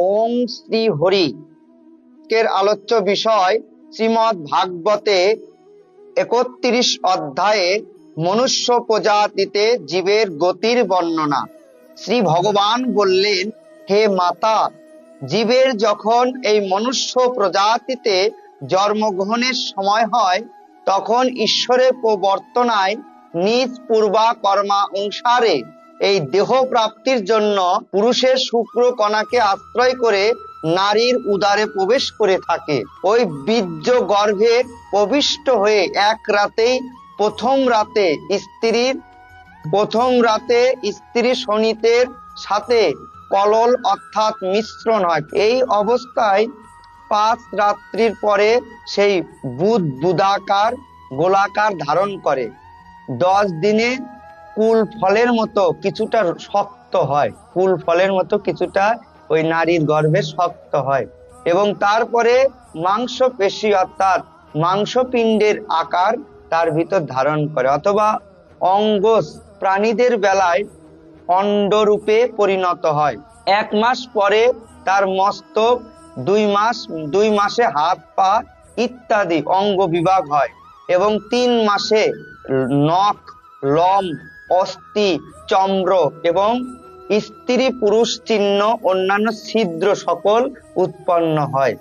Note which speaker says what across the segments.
Speaker 1: ওম শ্রী হরি এর আলোচ্য বিষয় শ্রীমৎ ভাগবতে একত্রিশ অধ্যায়ে মনুষ্য প্রজাতিতে জীবের গতির বর্ণনা। শ্রী ভগবান বললেন, হে মাতা, জীবের যখন এই মনুষ্য প্রজাতিতে জন্মগ্রহণের সময় হয়, তখন ঈশ্বরের প্রবর্তনায় নিজ পূর্বা কর্মা অনুসারে এই দেহ প্রাপ্তির জন্য পুরুষের শুক্র কণাকে আশ্রয় করে নারীর উদারে প্রবেশ করে থাকে। ওই বীর্য গর্ভে প্রবিষ্ট হয়ে এক রাতেই প্রথম রাতে স্ত্রীর প্রথম রাতে স্ত্রী শনিতের সাথে কলল অর্থাৎ মিশ্রণ হয়। এই অবস্থায় পাঁচ রাত্রির পরে সেই বুধ বুদাকার গোলাকার ধারণ করে। দশ দিনে কুল ফলের মতো কিছুটা শক্ত হয়। কুল ফলের মতো কিছুটা ওই নারীর গর্ভে শক্ত হয়। এবং তারপরে মাংস পেশি অর্থাৎ মাংসপিণ্ডের আকার তার ভিতর ধারণ করে অথবা অঙ্গস প্রাণীদের বেলায় অন্ডরূপে পরিণত হয়। এক মাস পরে তার মস্তক, দুই মাস, দুই মাসে হাত, পা ইত্যাদি অঙ্গ বিভাগ হয় এবং তিন মাসে নখ, লম অস্থি চম্র এবং স্ত্রী পুরুষ চিহ্ন অন্যান্য ছিদ্র সকল উৎপন্ন হয়।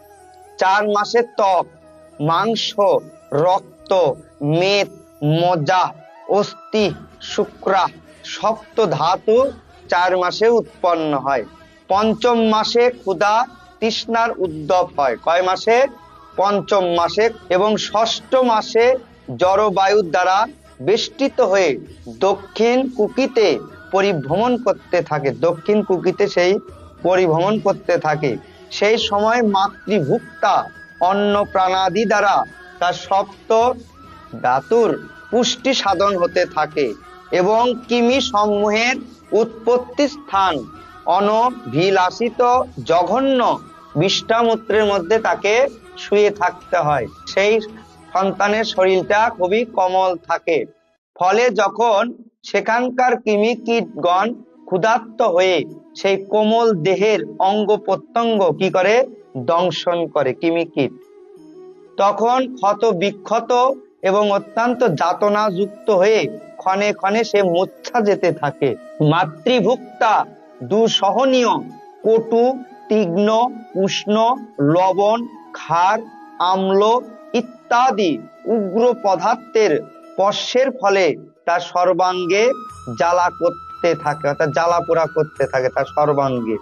Speaker 1: চার মাসে ত্বক, মাংস, রক্ত, মেদ, মজা, অস্থি, শুক্রা, শক্ত ধাতু চার মাসে উৎপন্ন হয়। পঞ্চম মাসে ক্ষুধা তৃষ্ণার উদ্যপ হয়। কয় মাসে? পঞ্চম মাসে এবং ষষ্ঠ মাসে জড়বায়ুর দ্বারা বেষ্টিত হয়ে দক্ষিণ কুকিতে পরিভ্রমণ করতে থাকে। দক্ষিণ কুকিতে সেই পরিভ্রমণ করতে থাকে। সেই সময় মাতৃভুক্তা অন্ন প্রাণাদি দ্বারা তার সপ্ত ধাতুর পুষ্টি সাধন হতে থাকে এবং কিমি সমূহের উৎপত্তি স্থান অনভিলাষিত জঘন্য বিষ্টামূত্রের মধ্যে তাকে শুয়ে থাকতে হয়। সেই সন্তানের শরীরটা খুবই কমল থাকে। ফলে যখন সেখানকার কৃমি কীটগণ ক্ষুধার্ত হয়ে সেই কোমল দেহের অঙ্গ প্রত্যঙ্গ কি করে? দংশন করে কৃমি কীট তখন ক্ষত বিক্ষত এবং অত্যন্ত যাতনা যুক্ত হয়ে ক্ষণে ক্ষণে সে মূর্ছা যেতে থাকে। মাতৃভুক্তা দুঃসহনীয়, কটু, তীক্ষ্ণ, উষ্ণ, লবণ, ক্ষার, আম্ল ইত্যাদি উগ্র পদার্থের স্পর্শের ফলে তার সর্বাঙ্গে জ্বালা করতে থাকে, অর্থাৎ জ্বালা পোড়া করতে থাকে তার সর্বাঙ্গে।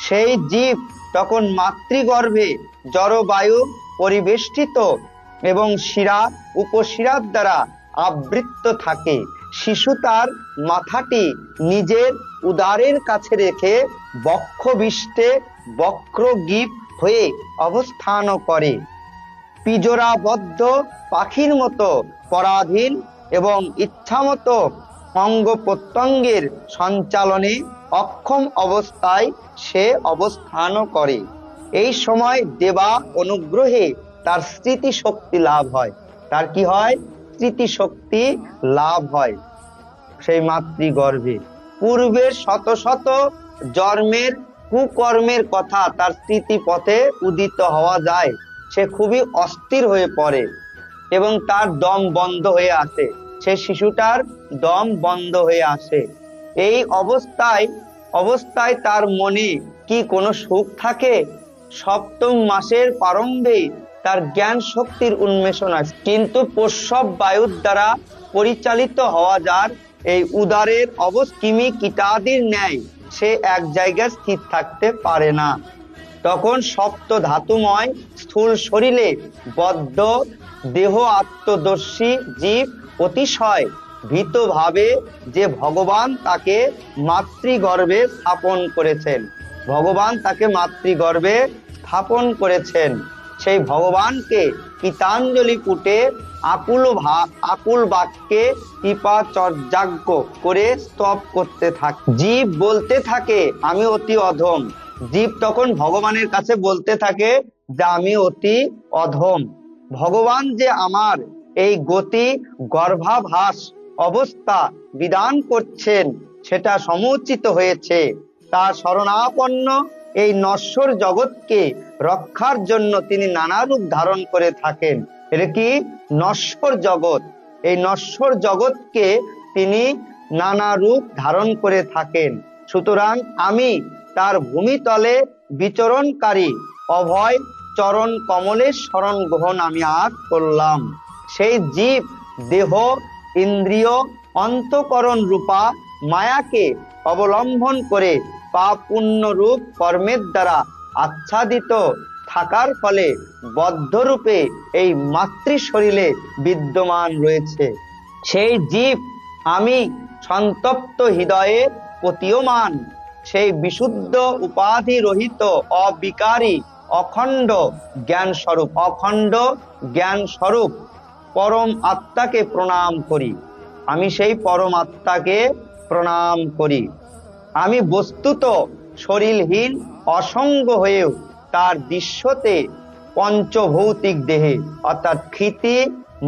Speaker 1: সেই জীব তখন মাতৃগর্ভে জড়বায়ু পরিবেষ্টিত এবং শিরা, উপশিরার দ্বারা আবৃত্ত থাকে। শিশু তার মাথাটি নিজের উদারের কাছে রেখে বক্ষবিষ্টে বক্রগীপ হয়ে অবস্থান করে। পিজরাবদ্ধ পাখির মতো পরাধীন এবং ইচ্ছামতো অঙ্গ প্রত্যঙ্গের সঞ্চালনে অক্ষম অবস্থায় সে অবস্থান করে। এই সময় দেবা অনুগ্রহে তার স্মৃতি শক্তি লাভ হয়। তার কি হয়? স্মৃতি শক্তি লাভ হয় সেই মাতৃগর্ভে। পূর্বের শত শত জন্মের কুকর্মের কথা তার স্মৃতি পথে উদিত হওয়া যায়। সে খুবই অস্থির হয়ে পড়ে এবং তার দম বন্ধ হয়ে আসে। সে শিশুটার দম বন্ধ হয়ে আসে। এই অবস্থায় অবস্থায় তার মনে কি কোনো সুখ থাকে? সপ্তম মাসের প্রারম্ভে তার জ্ঞান শক্তির উন্মেষণ আছে কিন্তু প্রসব বায়ুর দ্বারা পরিচালিত হওয়া যার এই উদারের অবস্কিমি কীটাদির ন্যায় সে এক জায়গায় স্থির থাকতে পারে না। তখন সপ্ত ধাতুময় স্থূল শরীরে বদ্ধ দেহ আত্মদর্শী জীব অতিশয় ভীত ভাবে যে ভগবান তাকে মাতৃগর্ভে স্থাপন করেছেন। ভগবান তাকে মাতৃগর্ভে স্থাপন করেছেন। সেই ভগবানকে গীতাঞ্জলি পুটে আকুল আকুল বাক্যে কৃপা চর্যাজ্ঞ করে স্তব করতে থাকে। জীব বলতে থাকে, আমি অতি অধম। জীব তখন ভগবানের কাছে বলতে থাকে যে আমি অতি অধম। ভগবান যে আমার এই গতি, গর্ভাভাস অবস্থা বিধান করছেন, সেটা সমুচিত হয়েছে। তার শরণাপন্ন এই নশ্বর জগৎকে রক্ষার জন্য তিনি নানা রূপ ধারণ করে থাকেন। এটা কি? নশ্বর জগৎ। এই নশ্বর জগৎকে তিনি নানা রূপ ধারণ করে থাকেন। সুতরাং আমি তার ভূমিতলে বিচরণকারী অভয় চরণ কমলের শরণ গ্রহণ আমি আজ করলাম। সেই জীব, দেহ, ইন্দ্রিয়, অন্তকরণ রূপা মায়াকে অবলম্বন করে পাপ পুণ্য রূপ কর্মের দ্বারা আচ্ছাদিত থাকার ফলে বদ্ধরূপে এই মাতৃ শরীরে বিদ্যমান রয়েছে। সেই জীব আমি সন্তপ্ত হৃদয়ে প্রতীয়মান। সেই বিশুদ্ধ উপাধি রহিত অবিকারী অখণ্ড জ্ঞান স্বরূপ অখণ্ড জ্ঞান স্বরূপ পরম আত্মাকে প্রণাম করি। আমি সেই পরম আত্মাকে প্রণাম করি। আমি বস্তুত শরীরহীন, অসঙ্গ হয়েও তার দৃশ্যতে পঞ্চভৌতিক দেহে, অর্থাৎ ক্ষিতি,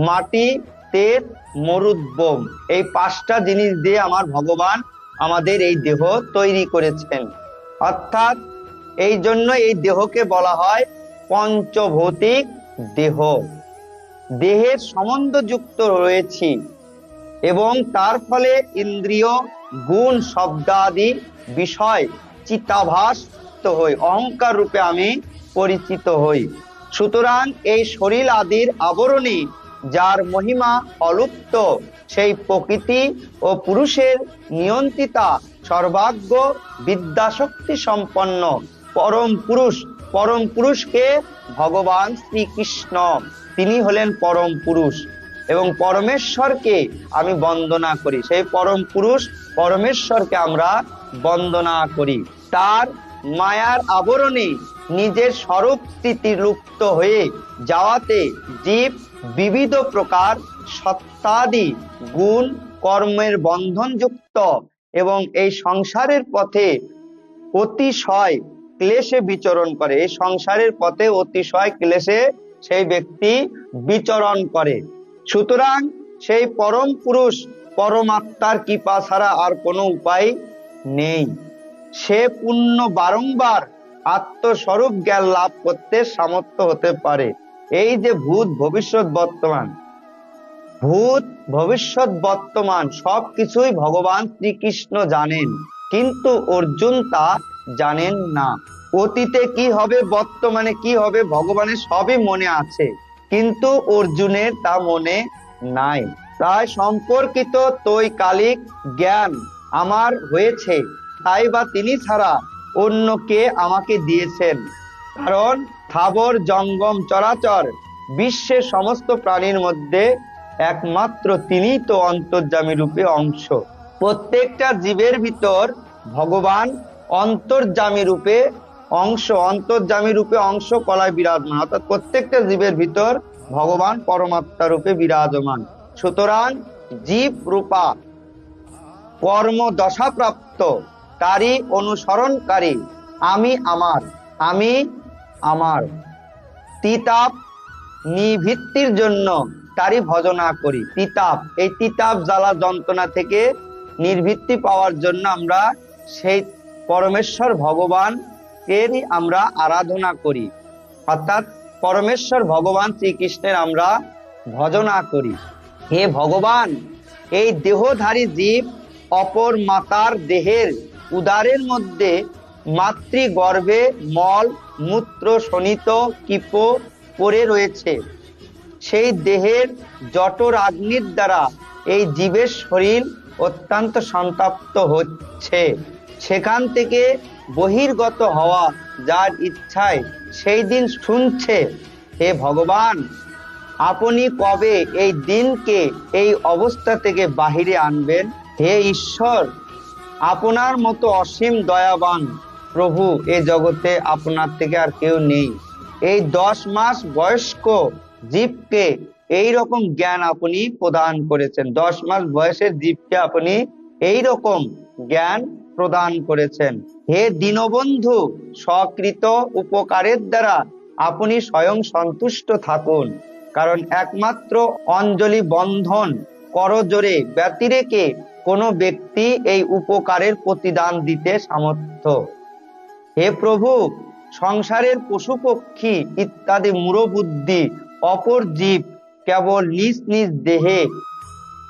Speaker 1: মাটি তেজ মরুদ্বম এই পাঁচটা জিনিস দিয়ে আমার ভগবান আমাদের এই দেহ তৈরি করেছেন। অর্থাৎ এই জন্য এই দেহকে বলা হয় পঞ্চভৌতিক দেহ। দেহের সম্বন্ধযুক্ত রয়েছি এবং তার ফলে ইন্দ্রিয়, গুণ, শব্দাদি বিষয় চিতাভাস হই, অহংকার রূপে আমি পরিচিত হই। সুতরাং এই শরীর আদির আবরণী যার মহিমা অলুপ্ত, সেই প্রকৃতি ও পুরুষের নিয়ন্ত্রিতা সর্বাগ্য বিদ্যাশক্তি সম্পন্ন। পরম পুরুষ, পরম পুরুষকে ভগবান শ্রীকৃষ্ণ। তিনি হলেন পরম পুরুষ এবং পরমেশ্বরকে আমি বন্দনা করি। সেই পরম পুরুষ, পরমেশ্বরকে আমরা বন্দনা করি। তার মায়ার আবরণে নিজের স্বরূপ স্থিতি লুপ্ত হয়ে যাওয়াতে জীব বিবিধ প্রকার সত্তাদি গুণ কর্মের বন্ধনযুক্ত এবং এই সংসারের পথে অতিশয় ক্লেশে বিচরণ করে। এই সংসারের পথে অতিশয় ক্লেশে সেই ব্যক্তি বিচরণ করে। সুতরাং সেই পরম পুরুষ পরমাত্মার কৃপা ছাড়া আর কোনো উপায় নেই। সে পুণ্য বারংবার আত্মস্বরূপ জ্ঞান লাভ করতে সামর্থ্য হতে পারে। এই যে ভূত ভবিষ্যৎ বর্তমান, ভূত ভবিষ্যৎ বর্তমান, সবকিছুই ভগবান শ্রীকৃষ্ণ জানেন, কিন্তু অর্জুন তা জানেন না। অতীতে কি হবে, বর্তমানে কি হবে, ভগবানের সবই মনে আছে, কিন্তু অর্জুনের তা মনে নাই। তাই সম্পর্কিত তৈ কালিক জ্ঞান আমার হয়েছে, তাই বা তিনি ছাড়া অন্য কে আমাকে দিয়েছেন। কারণ থাবর জঙ্গম চরাচর বিশ্বের সমস্ত প্রাণীর মধ্যে একমাত্র তিনি তো অন্তর্জামী রূপে অংশ। প্রত্যেকটা জীবের ভিতর ভগবান অন্তর্জামী রূপে অংশ অন্তর্জামী রূপে অংশ কলায় বিরাজমান। অর্থাৎ প্রত্যেকটা জীবের ভিতর ভগবান পরমাত্মা রূপে বিরাজমান। সুতরাং জীব রূপা কর্ম দশাপ্রাপ্ত, তারই অনুসরণকারী আমি আমার। আমি আমার তিতাপ নিভিত্তির জন্য তারই ভজনা করি। তিতাপ এই তিতাপ জ্বালা যন্ত্রণা থেকে নির্ভিত্তি পাওয়ার জন্য আমরা সেই পরমেশ্বর ভগবান এরই আমরা আরাধনা করি। অর্থাৎ পরমেশ্বর ভগবান শ্রীকৃষ্ণের আমরা ভজনা করি। হে ভগবান, এই দেহধারী জীব অপর মাতার দেহের উদারের মধ্যে মাতৃ গর্ভে মল, মূত্র শনিত কিপ পড়ে রয়েছে। সেই দেহের জটর আগ্নির দ্বারা এই জীবের শরীর অত্যন্ত সন্তাপ্ত হচ্ছে। সেখান থেকে বহির্গত হওয়া যার ইচ্ছায় সেই দিন শুনছে, হে ভগবান, আপনি কবে এই দিনকে এই অবস্থা থেকে বাহিরে আনবেন? হে ঈশ্বর, আপনার মতো অসীম দয়াবান প্রভু, এ জগতে আপনার থেকে আর কেউ নেই। এই দশ মাস বয়স্ক জীবকে এই রকম জ্ঞান আপনি প্রদান করেছেন। দশ মাস বয়সের জীবকে আপনি এই রকম জ্ঞান প্রদান করেছেন। হে দীনবন্ধু সকৃত উপকারের দ্বারা আপনি স্বয়ং সন্তুষ্ট থাকুন। কারণ একমাত্র অঞ্জলি বন্ধন করজোরে ব্যতিরেকে কোনো ব্যক্তি এই উপকারের প্রতিদান দিতে সামর্থ্য। হে প্রভু, সংসারের পশু পক্ষী ইত্যাদি মূঢ়বুদ্ধি অপর জীব কেবল নিজ নিজ দেহে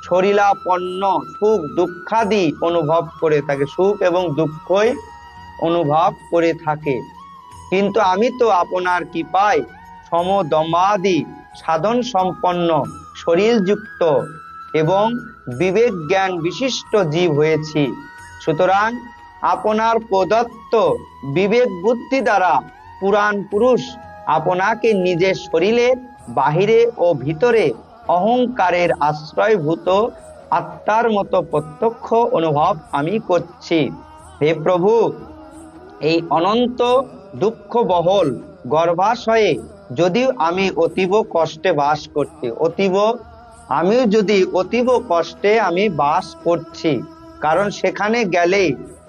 Speaker 1: শরীরাপন্ন সুখ, দুঃখাদি অনুভব করে থাকে, সুখ এবং দুঃখই অনুভব করে থাকে। কিন্তু আমি তো আপনার কৃপায় সমদমাদি সাধন সম্পন্ন শরীরযুক্ত এবং বিবেক জ্ঞান বিশিষ্ট জীব হয়েছি। সুতরাং আপনার প্রদত্ত বিবেক বুদ্ধি দ্বারা পুরাণ পুরুষ আপনাকে নিজের শরীরে, বাহিরে ও ভিতরে অহংকারের আশ্রয়ভূত আত্মার মতো প্রত্যক্ষ অনুভব আমি করছি। হে প্রভু, এই অনন্ত দুঃখ বহল গর্ভাশয়ে যদিও আমি অতীব কষ্টে বাস করছি, অতীব, আমিও যদি অতীব কষ্টে আমি বাস করছি, কারণ সেখানে গেলে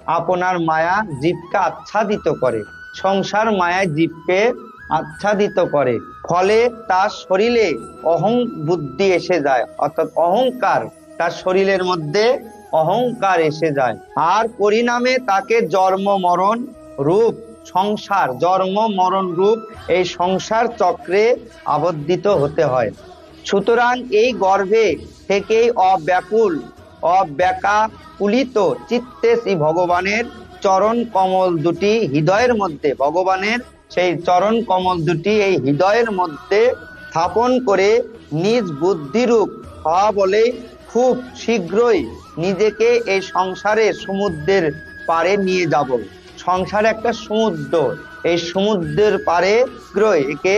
Speaker 1: আপনার মায়া জীবকে আচ্ছাদিত করে। সংসার মায়া জীবকে আচ্ছাদিত করে। ফলে তার শরীরে অহং বুদ্ধি এসে যায়, অর্থাৎ অহংকার তার শরীরের মধ্যে অহংকার এসে যায়। আর পরিণামে তাকে জন্ম মরণ রূপ, সংসার, জন্ম মরণ রূপ এই সংসার চক্রে আবদ্ধিত হতে হয়। সুতরাং এই গর্ভে থেকেই অব্যাকুল অব্যাকাকুলিত চিত্তে শ্রী ভগবানের চরণ কমল দুটি হৃদয়ের মধ্যে, ভগবানের সেই চরণ কমল দুটি এই হৃদয়ের মধ্যে স্থাপন করে নিজ বুদ্ধিরূপ হওয়া বলে খুব শীঘ্রই নিজেকে এই সংসারে সমুদ্রের পারে নিয়ে যাব। সংসার একটা সমুদ্র, এই সমুদ্রের পারে একে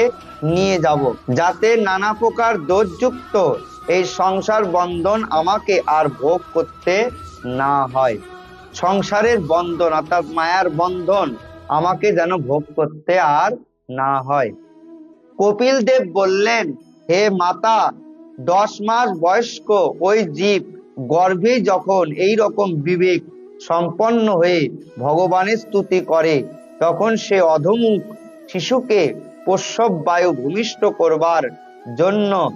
Speaker 1: নিয়ে যাব। যাতে নানা প্রকার দোষযুক্ত এই সংসার বন্ধন আমাকে আর ভোগ করতে না হয়। সংসারের বন্ধন অর্থাৎ মায়ার বন্ধন আমাকে যেন ভোগ করতে আর না হয়। কপিল দেব বললেন, হে মাতা, দশ মাস বয়স্ক ওই জীব গর্ভে যখন এই রকম বিবেক সম্পন্ন হয়ে ভগবানের স্তুতি করে, তখন সে অধমুখ শিশুকে প্রসব বায়ু ভূমিষ্ঠ করবার জন্য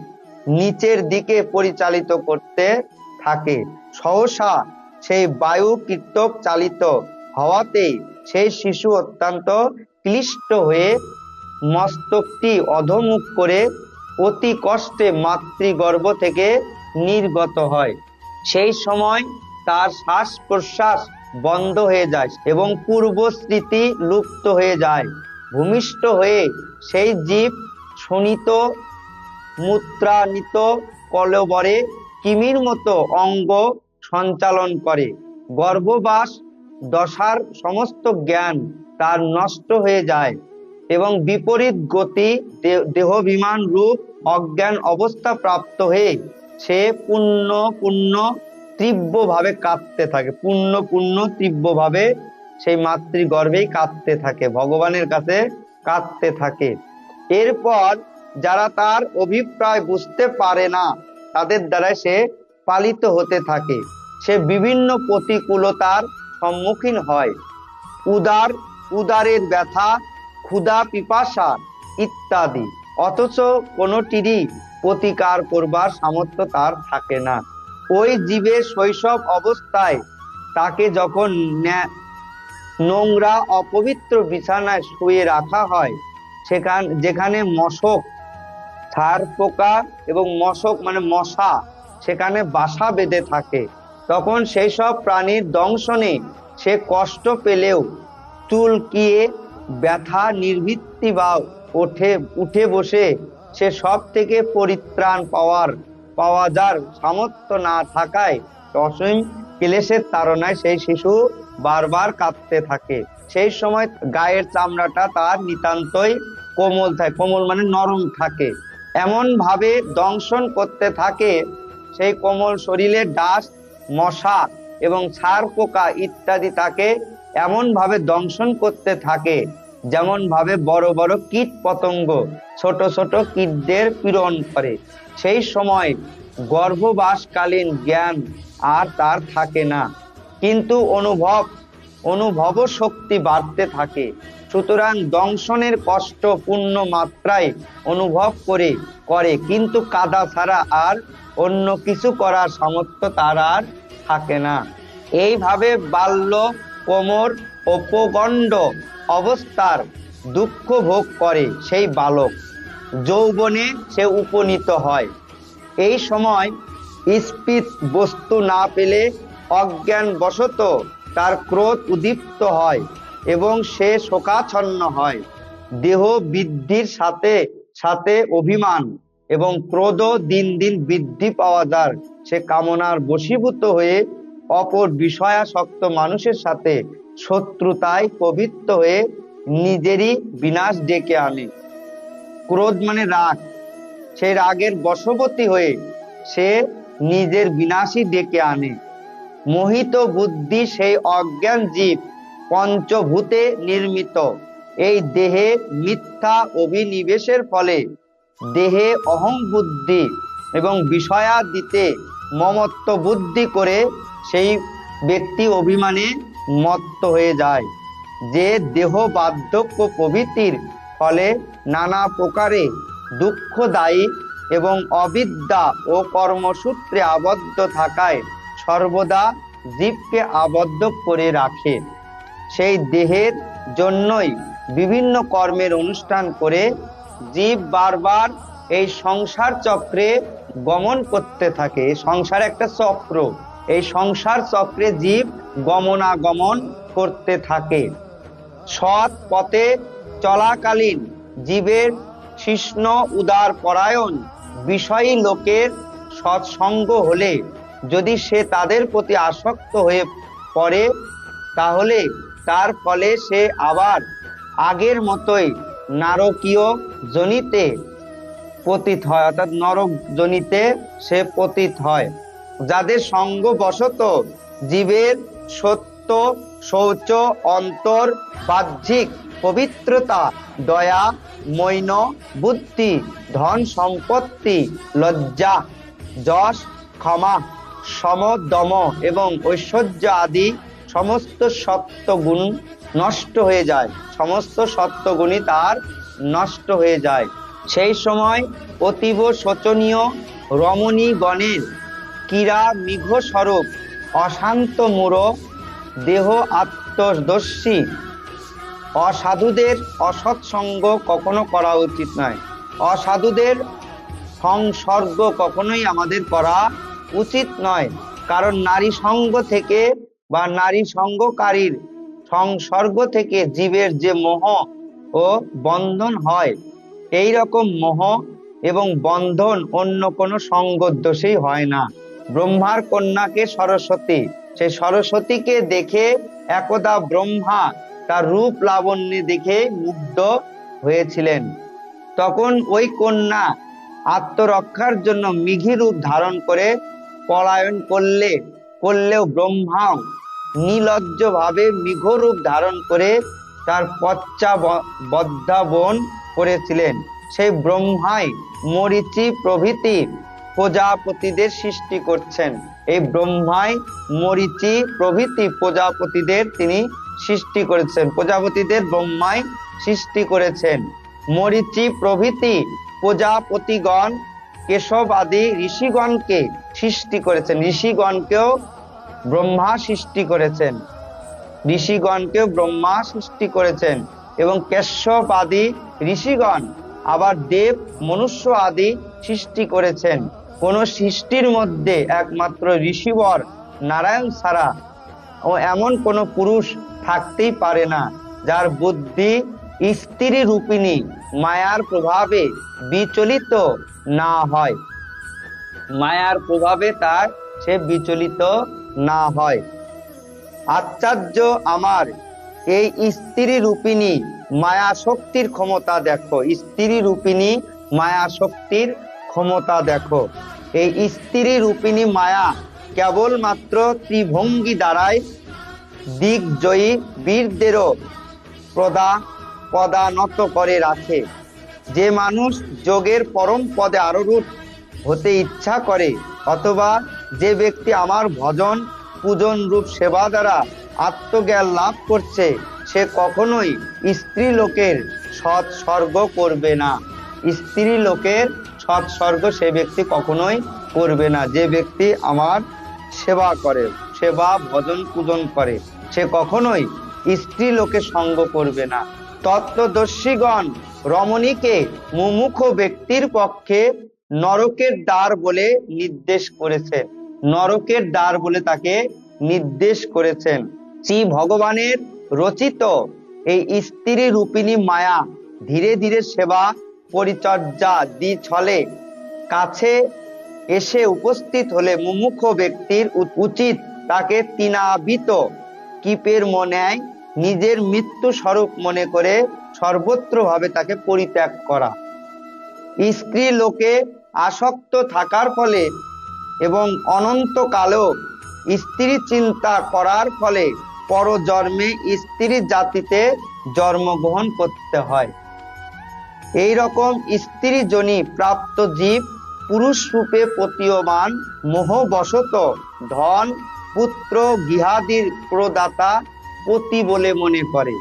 Speaker 1: নিচের দিকে পরিচালিত করতে থাকে। সহসা সেই বায়ু কীর্তক চালিত হওয়াতে সেই শিশু অত্যন্ত ক্লিষ্ট হয়ে মস্তকটি অধমুখ করে অতি কষ্টে মাতৃগর্ভ থেকে নির্গত হয়। সেই সময় তার শ্বাস প্রশ্বাস বন্ধ হয়ে যায় এবং পূর্ব স্মৃতি লুপ্ত হয়ে যায়। ভূমিষ্ঠ হয়ে সেই জীব শোণিত মুদ্রানিত কলবরে কিমির মতো অঙ্গ সঞ্চালন করে। গর্ভবাস দশার সমস্ত জ্ঞান তার নষ্ট হয়ে যায় এবং বিপরীত গতি দেহবিমান রূপ অজ্ঞান অবস্থা প্রাপ্ত হয়ে সে পূর্ণ পূর্ণ তীব্রভাবে কাঁদতে থাকে। পূর্ণ পূর্ণ তীব্রভাবে সেই মাতৃগর্ভেই কাঁদতে থাকে, ভগবানের কাছে কাঁদতে থাকে। এরপর যারা তার অভিপ্রায় বুঝতে পারে না, তাদের দ্বারা সে পালিত হতে থাকে। সে বিভিন্ন প্রতিকূলতার সম্মুখীন হয়। উদার, উদারের ব্যথা, ক্ষুধা, পিপাসা ইত্যাদি। অথচ কোনোটিরই প্রতিকার করবার সামর্থ্য তার থাকে না। ওই জীবের শৈশব অবস্থায় তাকে যখন নোংরা, অপবিত্র বিছানায় শুয়ে রাখা হয়, সেখান, যেখানে মশক ছার পোকা এবং মশক মানে মশা সেখানে বাসা বেঁধে থাকে। তখন সেই সব প্রাণীর দংশনে সে কষ্ট পেলেও চুলকিয়ে ব্যথা নির্বৃত্তি বা ওঠে, উঠে বসে সে সব থেকে পরিত্রাণ পাওয়ার, পাওয়া যার সামর্থ্য না থাকায় অসীম ক্লেশের তারণায় সেই শিশু বারবার কাঁদতে থাকে। সেই সময় গায়ের চামড়াটা তার নিতান্তই কোমল থাকে কোমল মানে নরম থাকে। এমন ভাবে দংশন করতে থাকে, সেই কোমল শরীরে ডাস মশা এবং ছার, পোকা ইত্যাদি তাকে এমন ভাবে দংশন করতে থাকে যেমন ভাবে বড় বড় কীট পতঙ্গ, ছোট ছোট কীটদের পীড়ন করে। সেই সময় গর্ভবাসকালীন জ্ঞান আর তার থাকে না। কিন্তু অনুভব অনুভব শক্তি বাড়তে থাকে। সুতরাং দংশনের কষ্ট পূর্ণ মাত্রায় অনুভব করে করে। কিন্তু কাদা ছাড়া আর অন্য কিছু করার সামর্থ্য তার আর থাকে না। এইভাবে বাল্য কোমর উপগণ্ড অবস্থার দুঃখ ভোগ করে সেই বালক। যৌবনে সে উপনীত হয়। এই সময় স্পিত বস্তু না পেলে অজ্ঞান বশত তার ক্রোধ উদ্দীপ্ত হয়। এবং সে শোকাচ্ছন্ন হয়। দেহ বৃদ্ধির সাথে সাথে অভিমান এবং ক্রোধ দিন দিন বৃদ্ধি পাওয়া যার। সে কামনার বশীভূত হয়ে অপর বিষয়াসক্ত মানুষের সাথে শত্রুতায় পবিত্র হয়ে নিজেরই বিনাশ ডেকে আনে। ক্রোধ মানে রাগ। সেই রাগের বশবর্তী হয়ে সে নিজের বিনাশই ডেকে আনে। মোহিত বুদ্ধি সেই অজ্ঞান জীব পঞ্চভূতে নির্মিত। এই দেহে মিথ্যা অভিনিবেশের ফলে দেহে অহং বুদ্ধি এবং বিষয়া দিতে মমত্ব বুদ্ধি করে সেই ব্যক্তি অভিমানে মত্ত হয়ে যায়, যে দেহ বার্ধক্য প্রভৃতির ফলে নানা প্রকারে দুঃখদায়ী এবং অবিদ্যা ও কর্মসূত্রে আবদ্ধ থাকায় সর্বদা জীবকে আবদ্ধ করে রাখে। সেই দেহের জন্যই বিভিন্ন কর্মের অনুষ্ঠান করে জীব বারবার এই সংসার চক্রে গমন করতে থাকে। সংসার একটা চক্র। এই সংসার চক্রে জীব গমনাগমন করতে থাকে। সৎ পথে চলাকালীন জীবের কৃষ্ণ উদার পরায়ণ বিষয়ী লোকের সৎসঙ্গ হলে যদি সে তাদের প্রতি আসক্ত হয়ে পড়ে, তাহলে তার ফলে সে আবার আগের মতোই নারকীয় জনিতে পতিত হয়, অর্থাৎ নরক জনিতে সে পতিত হয়, যাদের সঙ্গ বশত জীবের সত্য, শৌচ, অন্তর, বাহ্যিক পবিত্রতা, দয়া, মৈন বুদ্ধি, ধন সম্পত্তি, লজ্জা, যশ, ক্ষমা সম দম এবং ঐশ্বর্য আদি সমস্ত সত্যগুণ নষ্ট হয়ে যায়। সমস্ত সত্যগুণই তার নষ্ট হয়ে যায়। সেই সময় অতীব শোচনীয় রমণী গণের ক্রীড়া মিঘ স্বরূপ অশান্ত মূঢ় দেহ আত্মদর্শী অসাধুদের অসৎসঙ্গ কখনো করা উচিত নয়। অসাধুদের সংসর্গ কখনোই আমাদের করা উচিত নয়। কারণ নারী সঙ্গ থেকে বা নারী সঙ্গকারীর সংসর্গ থেকে জীবের যে মোহ ও বন্ধন হয় এই রকম মোহ এবং বন্ধন অন্য কোনো সঙ্গ দোষেই হয় না। ব্রহ্মার কন্যাকে সরস্বতী সেই সরস্বতীকে দেখে একদা ব্রহ্মা তার রূপ লাবণ্যে দেখে মুগ্ধ হয়েছিলেন। তখন ওই কন্যা আত্মরক্ষার জন্য মিঘি রূপ ধারণ করে পলায়ন করলে করলেও ব্রহ্মাও নিলজ্জ ভাবে মিঘ রূপ ধারণ করে তার পচ্চা বদ্ধাবন করেছিলেন। সেই ব্রহ্মাই মরিচি প্রভৃতি প্রজাপতিদের সৃষ্টি করছেন। এই ব্রহ্মাই মরিচি প্রভৃতি প্রজাপতিদের তিনি সৃষ্টি করেছেন। প্রজাপতিদের ব্রহ্মাই সৃষ্টি করেছেন। মরিচি প্রভৃতি প্রজাপতিগণ কেশব আদি ঋষিগণকে সৃষ্টি করেছেন। ঋষিগণকেও ব্রহ্মা সৃষ্টি করেছেন। ঋষিগণকেও ব্রহ্মা সৃষ্টি করেছেন এবং কেশব আদি ঋষিগণ, আবার দেব, মনুষ্য আদি সৃষ্টি করেছেন। কোন সৃষ্টির মধ্যে একমাত্র ঋষিবর নারায়ণ ছাড়া ও এমন কোন পুরুষ থাকতেই পারে না, যার বুদ্ধি স্ত্রী রূপিণী মায়ার প্রভাবে বিচলিত না হয়। মায়ার প্রভাবে তার সে বিচলিত না হয়। আচার্য আমার, এই স্ত্রী রূপিণী মায়া শক্তির ক্ষমতা দেখো। স্ত্রী রূপিণী মায়া শক্তির ক্ষমতা দেখো। এই স্ত্রী রূপিণী মায়া কেবলমাত্র ত্রিভঙ্গি দ্বারাই দিগ্জয়ী বীরদেরও প্রদা, পদানত করে রাখে। যে মানুষ যোগের পরম পদে আরোরূপ হতে ইচ্ছা করে, অথবা যে ব্যক্তি আমার ভজন, পূজন রূপ সেবা দ্বারা আত্মজ্ঞান লাভ করছে, সে কখনোই স্ত্রী লোকের সৎসর্গ করবে না। স্ত্রী লোকের সৎসর্গ সে ব্যক্তি কখনোই করবে না। যে ব্যক্তি আমার সেবা করে, সেবা, ভজন, পূজন করে, সে কখনোই স্ত্রী লোকে সঙ্গ করবে না। তত্ত্বদর্শীগণ রমণীকে মুমুখ ব্যক্তির পক্ষে নরকের দ্বার বলে নির্দেশ করেছেন। নরকের দ্বার বলে তাকে নির্দেশ করেছেন। শ্রী ভগবানের রচিত এই স্ত্রী রূপিণী মায়া ধীরে ধীরে সেবা পরিচর্যা দি ছলে কাছে এসে উপস্থিত হলে মুমুখ ব্যক্তির উচিত তাকে তিনাবিত কিপের মনে নিজের মৃত্যু স্বরূপ মনে করে সর্বত্র ভাবে তাকে পরিত্যাগ করা। স্ত্রী লোকে আসক্ত থাকার ফলে এবং অনন্তকালেও স্ত্রী চিন্তা করার ফলে পরজন্মে স্ত্রী জাতিতে জন্মগ্রহণ করতে হয়। এই রকম স্ত্রী জনি প্রাপ্ত জীব পুরুষ রূপে প্রতীয়মান মোহবশত ধন, পুত্র, গৃহাদির প্রদাতা, পতি বলে মনে করে।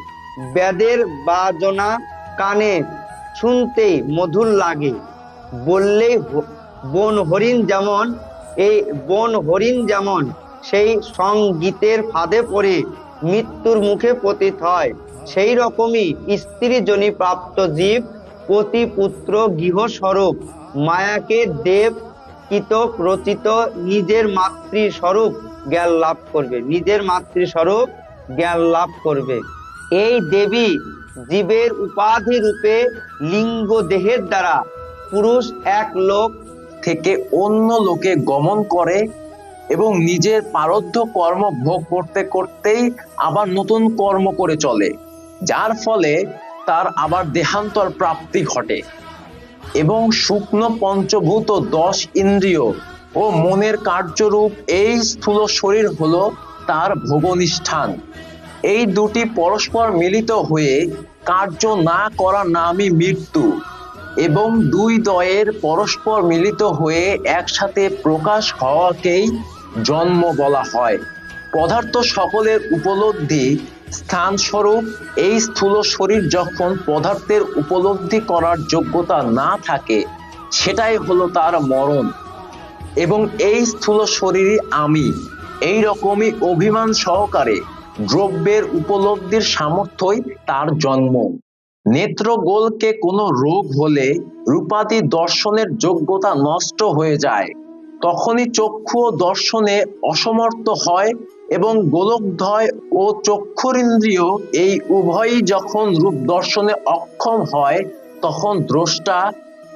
Speaker 1: বেদের বাজনা কানে শুনতেই মধুর লাগে। বললেই হ- বন হরিণ যেমন, এই বন হরিণ যেমন, সেই সঙ্গীতের ফাঁদে পড়ে মৃত্যুর মুখে পতিত হয়। সেই রকমই স্ত্রী জনি প্রাপ্ত জীব, পতি পুত্র গৃহস্বরূপ মায়াকে দেব কিতক রচিত নিজের মাতৃস্বরূপ জ্ঞান লাভ করবে। নিজের মাতৃস্বরূপ জ্ঞান লাভ করবে। এই দেবী জীবের উপাধি রূপে লিঙ্গ দেহের দ্বারা পুরুষ এক লোক
Speaker 2: থেকে অন্য লোকে গমন করে এবং নিজের পারদ্ধ কর্ম ভোগ করতে করতেই আবার নতুন কর্ম করে চলে, যার ফলে তার আবার দেহান্তর প্রাপ্তি ঘটে এবং শুকনো পঞ্চভূত দশ ইন্দ্রিয় ও মনের কার্যরূপ এই স্থূল শরীর হলো তার ভোগনিষ্ঠান। এই দুটি পরস্পর মিলিত হয়ে কার্য না করা নামই মৃত্যু এবং দুই দয়ের পরস্পর মিলিত হয়ে একসাথে প্রকাশ হওয়াকেই জন্ম বলা হয়। পদার্থ সকলের উপলব্ধি স্থানস্বরূপ এই স্থূল শরীর যখন পদার্থের উপলব্ধি করার যোগ্যতা না থাকে, সেটাই হলো তার মরণ। এবং এই স্থূল শরীরই আমি এই রকমই অভিমান সহকারে দ্রব্যের উপলব্ধির সামর্থ্যই তার জন্ম। নেত্রগোলকে কোনো রোগ হলে রূপাদি দর্শনের যোগ্যতা নষ্ট হয়ে যায়। তখনই চক্ষু দর্শনে অসমর্থ হয় এবং গোলকধয় ও চক্ষুরিন্দ্রিয় এই উভয়ই যখন রূপ দর্শনে অক্ষম হয়, তখন দ্রষ্টা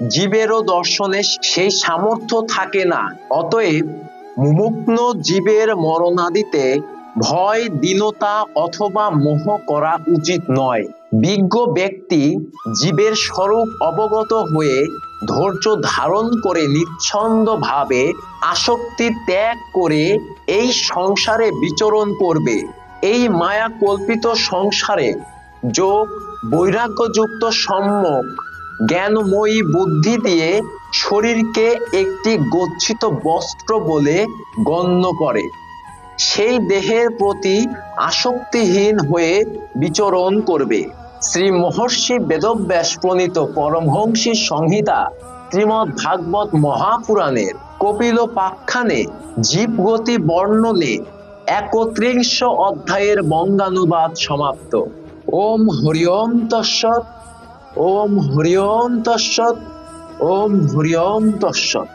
Speaker 2: জীবেরও দর্শনে সেই সামর্থ্য থাকে না। অতএব মুমুগ্ন জীবের মরণাদিতে ভয়, দীনতা অথবা মোহ করা উচিত নয়। বিজ্ঞ ব্যক্তি জীবের স্বরূপ অবগত হয়ে ধৈর্য ধারণ করে নিচ্ছন্দ ভাবে আসক্তি ত্যাগ করে এই সংসারে বিচরণ করবে। এই মায়া কল্পিত সংসারে যোগ, বৈরাগ্যযুক্ত সম্যক, জ্ঞানময়ী বুদ্ধি দিয়ে শরীরকে একটি গচ্ছিত বস্ত্র বলে গণ্য করে। সেই দেহের প্রতি আসক্তিহীন হয়ে বিচরণ করবে। শ্রী মহর্ষি বেদব্যাস প্রণীত পরমহংসী সংহিতা শ্রীমৎ ভাগবত মহাপুরাণের কপিল পাখ্যানে জীবগতি বর্ণনে একত্রিংশ অধ্যায়ের বঙ্গানুবাদ সমাপ্ত। ওম হরি ওম ওম হরি ওম ওম হরি ওম তস্সৎ